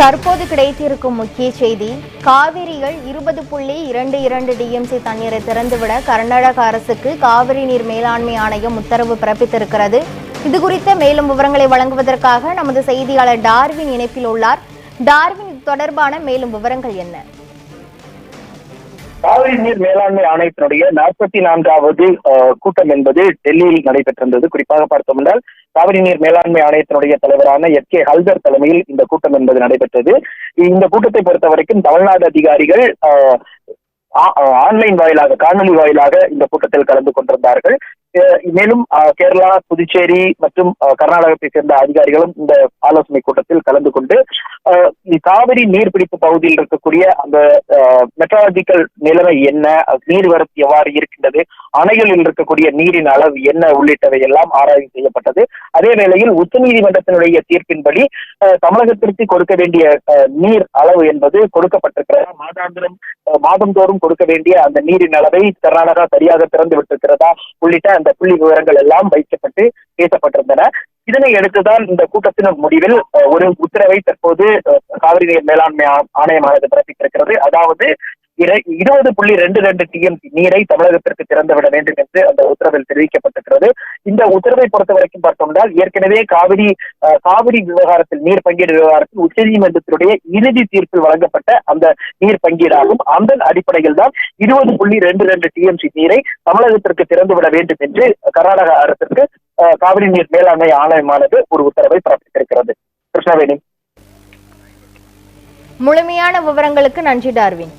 தற்போது கிடைத்திருக்கும் முக்கிய செய்தி காவிரியில் இருபது புள்ளி இரண்டு இரண்டு டிஎம்சி தண்ணீரை திறந்துவிட கர்நாடக அரசுக்கு காவிரி நீர் மேலாண்மை ஆணையம் உத்தரவு பிறப்பித்திருக்கிறது. இது குறித்த மேலும் விவரங்களை வழங்குவதற்காக நமது செய்தியாளர் டார்வின் இணைப்பில் உள்ளார். டார்வின் இது தொடர்பான மேலும் விவரங்கள் என்ன? காவிரி நீர் மேலாண்மை ஆணையத்தினுடைய நாற்பத்தி நான்காவது கூட்டம் என்பது டெல்லியில் நடைபெற்றிருந்தது. குறிப்பாக பார்த்தோம் என்றால் காவிரி நீர் மேலாண்மை ஆணையத்தினுடைய தலைவரான எஸ் கே ஹல்தர் தலைமையில் இந்த கூட்டம் என்பது நடைபெற்றது. இந்த கூட்டத்தை பொறுத்த வரைக்கும் தமிழ்நாடு அதிகாரிகள் ஆ- ஆன்லைன் வாயிலாக காணொலி வாயிலாக இந்த கூட்டத்தில் கலந்து கொண்டிருந்தார்கள். அஹ், மேலும் அஹ், கேரளா புதுச்சேரி மற்றும் கர்நாடகத்தை சேர்ந்த அதிகாரிகளும் இந்த ஆலோசனை கூட்டத்தில் கலந்து கொண்டு காவிரி நீர்பிடிப்பு பகுதியில் இருக்கக்கூடிய அந்த மெட்ராலஜிக்கல் நிலைமை என்ன? நீர்வரத்து எவ்வாறு இருக்கின்றது? அணைகளில் இருக்கக்கூடிய நீரின் அளவு என்ன? உள்ளிட்டவை எல்லாம் ஆராய்ச்சி செய்யப்பட்டது. அதே வேளையில் உச்சநீதிமன்றத்தினுடைய தீர்ப்பின்படி தமிழகத்திற்கு கொடுக்க வேண்டிய நீர் அளவு என்பது கொடுக்கப்பட்டிருக்கிறதா. மாதாந்திரம் மாதந்தோறும் கொடுக்க வேண்டிய அந்த நீரின் அளவை கர்நாடகா சரியாக திறந்து விட்டிருக்கிறதா? உள்ளிட்ட அந்த புள்ளி விவரங்கள் எல்லாம் வைக்கப்பட்டு பேசப்பட்டிருந்தன. இதனை அடுத்துதான் இந்த கூட்டத்தின் முடிவில் ஒரு உத்தரவை தற்போது காவிரி நீர் மேலாண்மை ஆணையமானது பிறப்பித்திருக்கிறது. அதாவது இருபது புள்ளி ரெண்டு ரெண்டு டிஎம்சி நீரை தமிழகத்திற்கு திறந்துவிட வேண்டும் என்று அந்த உத்தரவில் தெரிவிக்கப்பட்டிருக்கிறது. இந்த உத்தரவை பொறுத்த வரைக்கும் பார்த்தோம்னால் ஏற்கனவே காவிரி காவிரி விவகாரத்தில் நீர் பங்கீடு விவகாரத்தில் உச்சநீதிமன்றத்தினுடைய இறுதி தீர்ப்பில் வழங்கப்பட்ட அந்த நீர் பங்கீடாகும். அந்த அடிப்படையில் தான் இருபது புள்ளி ரெண்டு ரெண்டு டிஎம்சி நீரை தமிழகத்திற்கு திறந்துவிட வேண்டும் என்று கர்நாடக அரசிற்கு காவிரி நீர் மேலாண்மை ஆணையமானது ஒரு உத்தரவை பிறப்பித்திருக்கிறது. கிருஷ்ணவேணி. முழுமையான விவரங்களுக்கு நன்றி டார்வின்.